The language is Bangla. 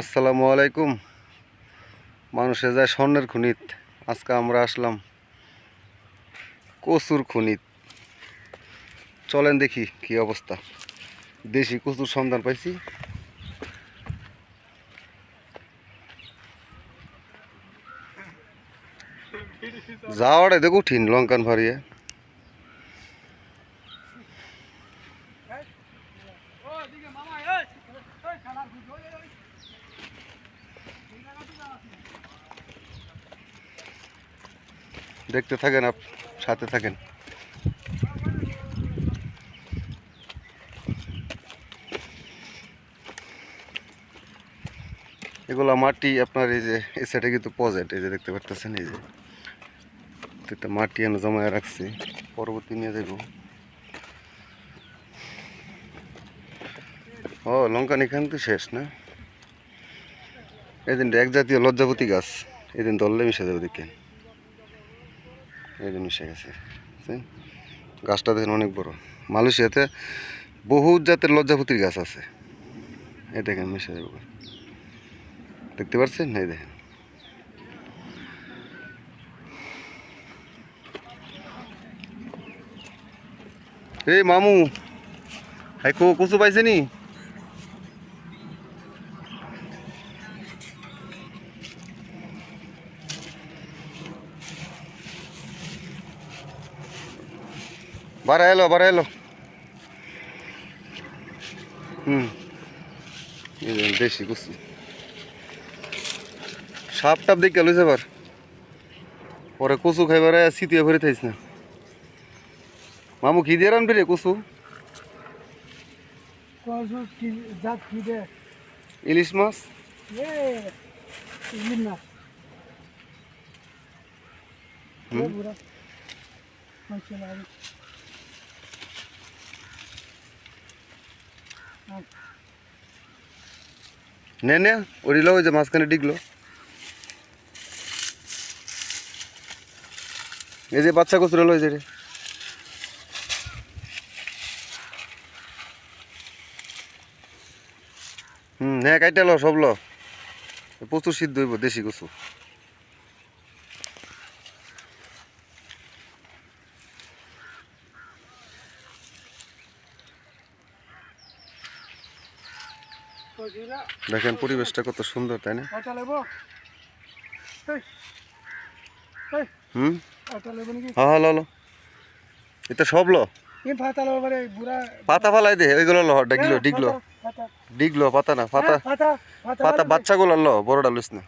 আসসালামু আলাইকুম। মানুষে যায় স্বর্ণের খনিত। আজকে আমরা আসলাম কচুর খনিত। চলেন দেখি কি অবস্থা। দেশি কচুর সন্ধান পাইছি। যাওয়ারে দেখো ঠিন লঙ্কান ভারিয়ে। দেখতে থাকেন আপ, সাথে থাকেন। এগুলা মাটি আপনার এই যে এই সাইডে কিন্তু পজেট, এই যে দেখতে পারতেছেন, এই যে। এটা মাটি আমি জমায় রাখছি, পরবর্তী নিয়ে যাব ও, লঙ্কান এখান তো শেষ, না? এদিন এক জাতীয় লজ্জাপতি গাছ, এদিন দললে মিশে যাবে দেখেন। এই যে মিশে গেছে গাছটা দেখেন অনেক বড়। মালয়েশিয়াতে বহুত জাতের লজ্জাপতির গাছ আছে। এই দেখেন মিশে যাবে দেখতে পাচ্ছেন? এই দেখেন। এই মামু হাই কো কচু পাইছে নি বারা এলো বারা এলো। হুম। দেশি কচু সাপ টাপ দেখে লইছে এবার। পরে কচু খাইবার সিটিয়ে ভরে থাইস না। মামু কি দিয়ে রানবি রে কচু? ইলিশ মাছ? হুম। নে নে ওরিল ওই যে মাঝখানে ডিগলো। এই যে বাচ্চা কচুরে লই যে হুম হ্যাঁ কাইটা লো, সব লো। প্রচুর সিদ্ধ হইব, দেশি কচু। দেখেন পরিবেশটা কত সুন্দর তাই না? হুম? হ্যাঁ হ্যাঁ লো এটা সব লো? পাতা মানে বুড়া পাতা ফালাই দে ওইগুলো লো ডিগলো ডিগলো ডিগলো পাতা না পাতা। হ্যাঁ, পাতা বাচ্চাগুলো লো বড়টা লইস না।